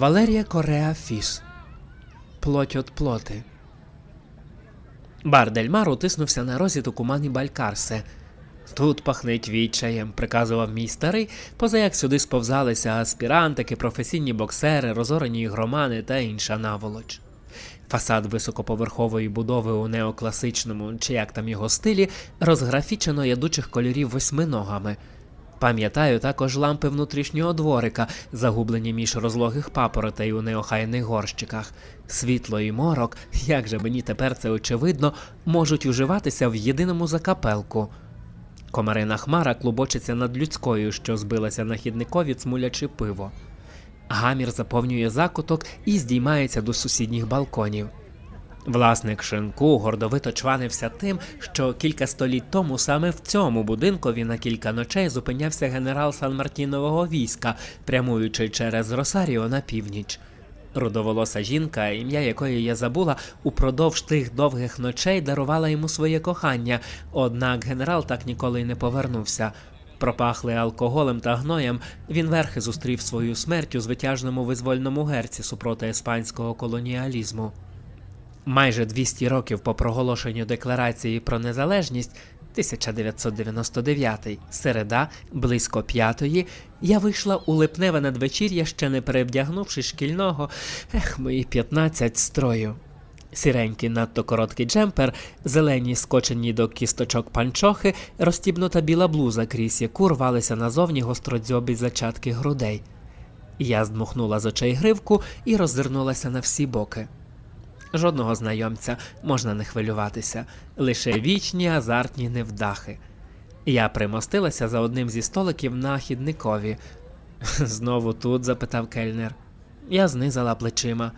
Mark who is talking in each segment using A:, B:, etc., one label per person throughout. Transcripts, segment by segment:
A: Валерія Кореа Фіс. Плоть от плоти. Бар Дельмар утиснувся на розі Тукумані Балькарсе. Тут пахнить відчаєм, приказував мій старий, поза як сюди сповзалися аспірантики, професійні боксери, розорені ігромани та інша наволоч. Фасад високоповерхової будови у неокласичному, чи як там його стилі, розграфічено ядучих кольорів восьминогами. Пам'ятаю також лампи внутрішнього дворика, загублені між розлогих папоротей у неохайних горщиках. Світло і морок, як же мені тепер це очевидно, можуть уживатися в єдиному закапелку. Комарина хмара клубочиться над людською, що збилася на хідникові, цмулячи пиво. Гамір заповнює закуток і здіймається до сусідніх балконів. Власник шинку гордовито чванився тим, що кілька століть тому саме в цьому будинкові на кілька ночей зупинявся генерал Сан-Мартінового війська, прямуючи через Росаріо на північ. Рудоволоса жінка, ім'я якої я забула, упродовж тих довгих ночей дарувала йому своє кохання, однак генерал так ніколи й не повернувся. Пропахли алкоголем та гноєм, він верхи зустрів свою смерть у звитяжному визвольному герці супроти іспанського колоніалізму. Майже 200 років по проголошенню Декларації про незалежність 1999, середа, близько п'ятої, я вийшла у липневе надвечір'я, ще не перевдягнувши шкільного, ех, мої 15 строю. Сіренький надто короткий джемпер, зелені скочені до кісточок панчохи, розтібнута біла блуза, крізь яку рвалися назовні гостродзьобі зачатки грудей. Я здмухнула з очей гривку і роззирнулася на всі боки. Жодного знайомця можна не хвилюватися, лише вічні азартні невдахи. Я примостилася за одним зі столиків на хідникові. Знову тут? запитав кельнер. Я знизала плечима.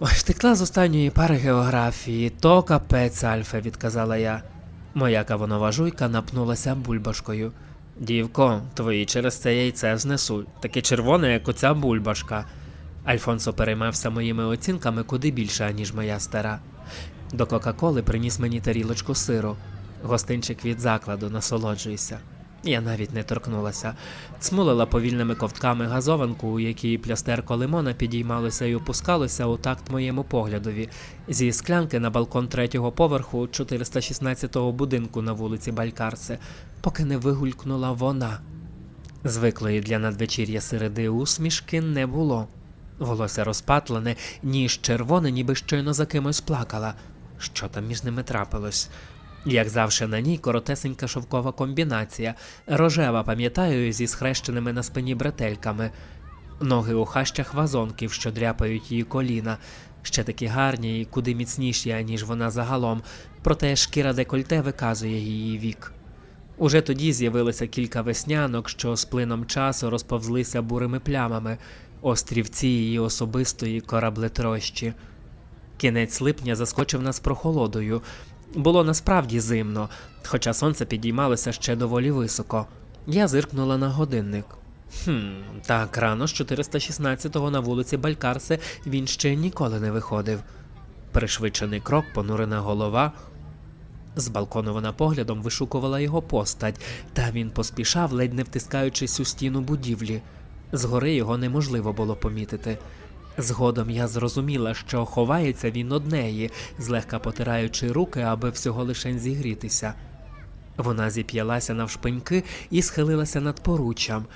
A: Ой, втекла з останньої пари географії, то капець Альфе, відказала я. Моя кавонова жуйка напнулася бульбашкою. Дівко, твої через це яйце знесу, таке червоне, як оця бульбашка. Альфонсо переймався моїми оцінками куди більше, ніж моя стара. До Кока-Коли приніс мені тарілочку сиру. Гостинчик від закладу, насолоджуйся. Я навіть не торкнулася. Цмулила повільними ковтками газованку, у якій плястерко лимона підіймалося і опускалося у такт моєму поглядові, зі склянки на балкон третього поверху 416-го будинку на вулиці Балькарсе, поки не вигулькнула вона. Звиклої для надвечір'я середи усмішки не було. Волосся розпатлене, ніж червоне, ніби щойно за кимось плакала. Що там між ними трапилось? Як завше на ній коротесенька шовкова комбінація, рожева, пам'ятаю, зі схрещеними на спині бретельками, ноги у хащах вазонків, що дряпають її коліна, ще такі гарні і куди міцніші, аніж вона загалом, проте шкіра декольте виказує її вік. Уже тоді з'явилося кілька веснянок, що з плином часу розповзлися бурими плямами, острівці її особистої кораблетрощі. Кінець липня заскочив нас прохолодою. Було насправді зимно, хоча сонце підіймалося ще доволі високо. Я зиркнула на годинник. Хм, так рано з 416-го на вулиці Балькарсе він ще ніколи не виходив. Пришвидшений крок, понурена голова. З балкону вона поглядом вишукувала його постать, та він поспішав, ледь не втискаючись у стіну будівлі. Згори його неможливо було помітити. Згодом я зрозуміла, що ховається він од неї, злегка потираючи руки, аби всього лишень зігрітися. Вона зіп'ялася навшпиньки і схилилася над поруччям.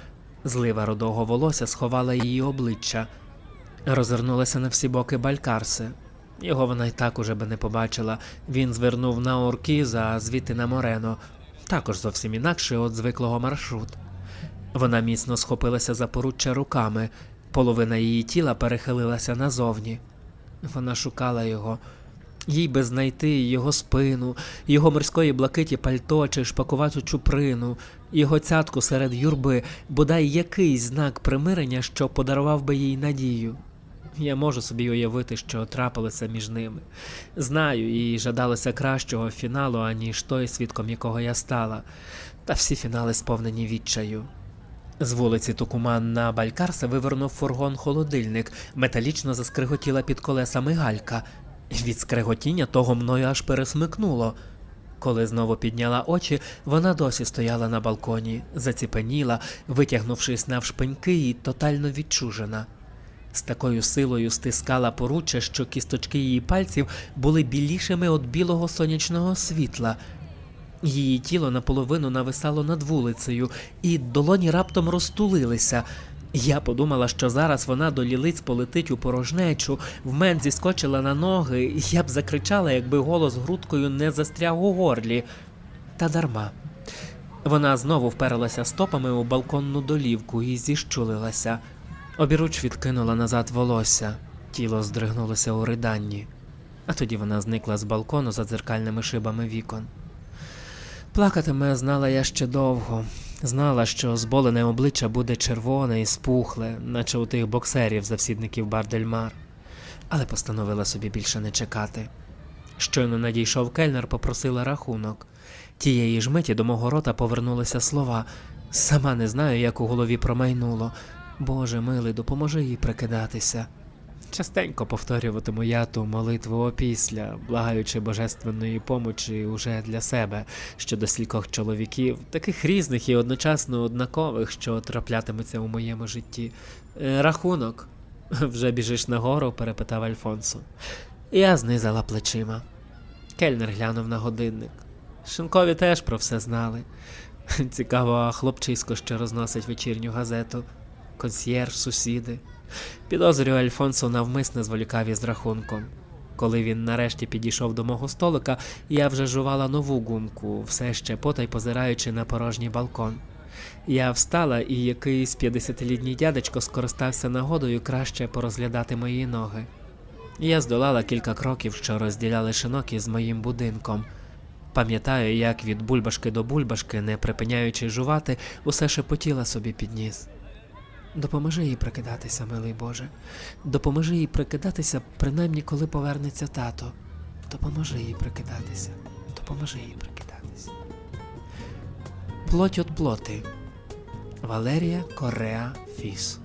A: Злива рудого волосся сховала її обличчя. Розвернулася на всі боки балькарси. Його вона й так уже би не побачила. Він звернув на Оркіза, а звідти на Морено, також зовсім інакше від звиклого маршрут. Вона міцно схопилася за поруччя руками, половина її тіла перехилилася назовні. Вона шукала його. Їй би знайти його спину, його морської блакиті пальто чи шпакувату чуприну, його цятку серед юрби, бодай якийсь знак примирення, що подарував би їй надію. Я можу собі уявити, що трапилося між ними. Знаю і жадалося кращого фіналу, аніж той, свідком якого я стала, та всі фінали сповнені відчаю. З вулиці Тукуман на Балькарса вивернув фургон холодильник, металічно заскриготіла під колесами галька. Від скреготіння того мною аж пересмикнуло. Коли знову підняла очі, вона досі стояла на балконі, заціпеніла, витягнувшись навшпиньки і тотально відчужена. З такою силою стискала поруччя, що кісточки її пальців були білішими від білого сонячного світла. Її тіло наполовину нависало над вулицею, і долоні раптом розтулилися. Я подумала, що зараз вона до лілиць полетить у порожнечу, в мен зіскочила на ноги, я б закричала, якби голос грудкою не застряг у горлі. Та дарма. Вона знову вперлася стопами у балконну долівку і зіщулилася. Обіруч відкинула назад волосся, тіло здригнулося у риданні, а тоді вона зникла з балкону за дзеркальними шибами вікон. Плакатиме знала я ще довго. Знала, що зболене обличчя буде червоне і спухле, наче у тих боксерів завсідників Бардельмар, але постановила собі більше не чекати. Щойно надійшов кельнер, попросила рахунок. Тієї ж миті до мого рота повернулися слова. Сама не знаю, як у голові промайнуло. Боже милий, допоможи їй прикидатися. Частенько повторюватиму я ту молитву опісля, благаючи божественної помочі уже для себе щодо стількох чоловіків, таких різних і одночасно однакових, що траплятимуться у моєму житті. «Е, Рахунок. Вже біжиш нагору? перепитав Альфонсо. Я знизала плечима. Кельнер глянув на годинник. Шинкові теж про все знали. Цікаво, а хлопчисько ще розносить вечірню газету. Консьєрж, сусіди. Підозрюю, Альфонсо навмисне зволікав із рахунком. Коли він нарешті підійшов до мого столика, я вже жувала нову гумку, все ще потай позираючи на порожній балкон. Я встала, і якийсь 50-літній дядечко скористався нагодою краще порозглядати мої ноги. Я здолала кілька кроків, що розділяли шинок із моїм будинком. Пам'ятаю, як від бульбашки до бульбашки, не припиняючи жувати, усе шепотіла собі під ніс. Допоможи їй прикидатися, милий Боже. Допоможи їй прикидатися, принаймні коли повернеться тато. Допоможи їй прикидатися. Допоможи їй прикидатися. Плоть от плоти. Валерія Кореа Фіс.